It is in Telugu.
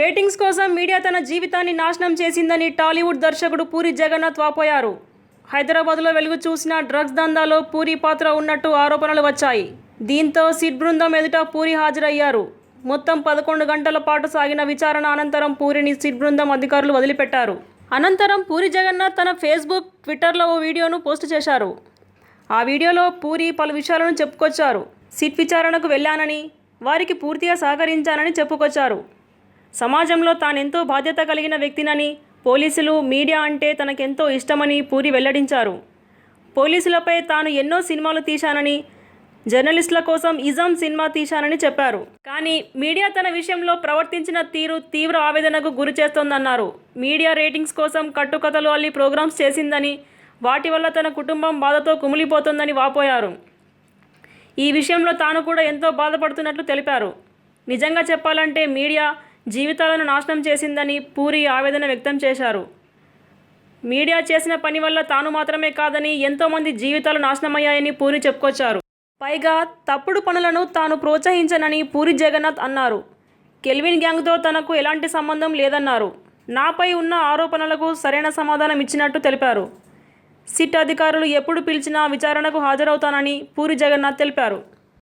రేటింగ్స్ కోసం మీడియా తన జీవితాన్ని నాశనం చేసిందని టాలీవుడ్ దర్శకుడు పూరి జగన్నాథ్ వాపోయారు. హైదరాబాద్లో వెలుగు చూసిన డ్రగ్స్ దందాలో పూరి పాత్ర ఉన్నట్టు ఆరోపణలు వచ్చాయి. దీంతో సిట్ బృందం ఎదుట పూరి హాజరయ్యారు. మొత్తం పదకొండు గంటల పాటు సాగిన విచారణ అనంతరం పూరిని సిట్ బృందం అధికారులు వదిలిపెట్టారు. అనంతరం పూరి జగన్నాథ్ తన ఫేస్బుక్ ట్విట్టర్లో ఓ వీడియోను పోస్ట్ చేశారు. ఆ వీడియోలో పూరి పలు విషయాలను చెప్పుకొచ్చారు. సిట్ విచారణకు వెళ్ళానని వారికి పూర్తిగా సహకరించానని చెప్పుకొచ్చారు. సమాజంలో తానెంతో బాధ్యత కలిగిన వ్యక్తినని పోలీసులు మీడియా అంటే తనకెంతో ఇష్టమని పూరి వెల్లడించారు. పోలీసులపై తాను ఎన్నో సినిమాలు తీశానని జర్నలిస్టుల కోసం ఇజం సినిమా తీశానని చెప్పారు. కానీ మీడియా తన విషయంలో ప్రవర్తించిన తీరు తీవ్ర ఆవేదనకు గురి చేస్తోందన్నారు. మీడియా రేటింగ్స్ కోసం కట్టుకథలు అల్లి ప్రోగ్రామ్స్ చేసిందని వాటి వల్ల తన కుటుంబం బాధతో కుమిలిపోతోందని వాపోయారు. ఈ విషయంలో తాను కూడా ఎంతో బాధపడుతున్నట్లు తెలిపారు. నిజంగా చెప్పాలంటే మీడియా జీవితాలను నాశనం చేసిందని పూరి ఆవేదన వ్యక్తం చేశారు. మీడియా చేసిన పని వల్ల తాను మాత్రమే కాదని ఎంతోమంది జీవితాలు నాశనమయ్యాయని పూరి చెప్పుకొచ్చారు. పైగా తప్పుడు పనులను తాను ప్రోత్సహించనని పూరి జగన్నాథ్ అన్నారు. కెల్విన్ గ్యాంగ్తో తనకు ఎలాంటి సంబంధం లేదన్నారు. నాపై ఉన్న ఆరోపణలకు సరైన సమాధానం ఇచ్చినట్టు తెలిపారు. సిట్ అధికారులు ఎప్పుడు పిలిచినా విచారణకు హాజరవుతానని పూరి జగన్నాథ్ తెలిపారు.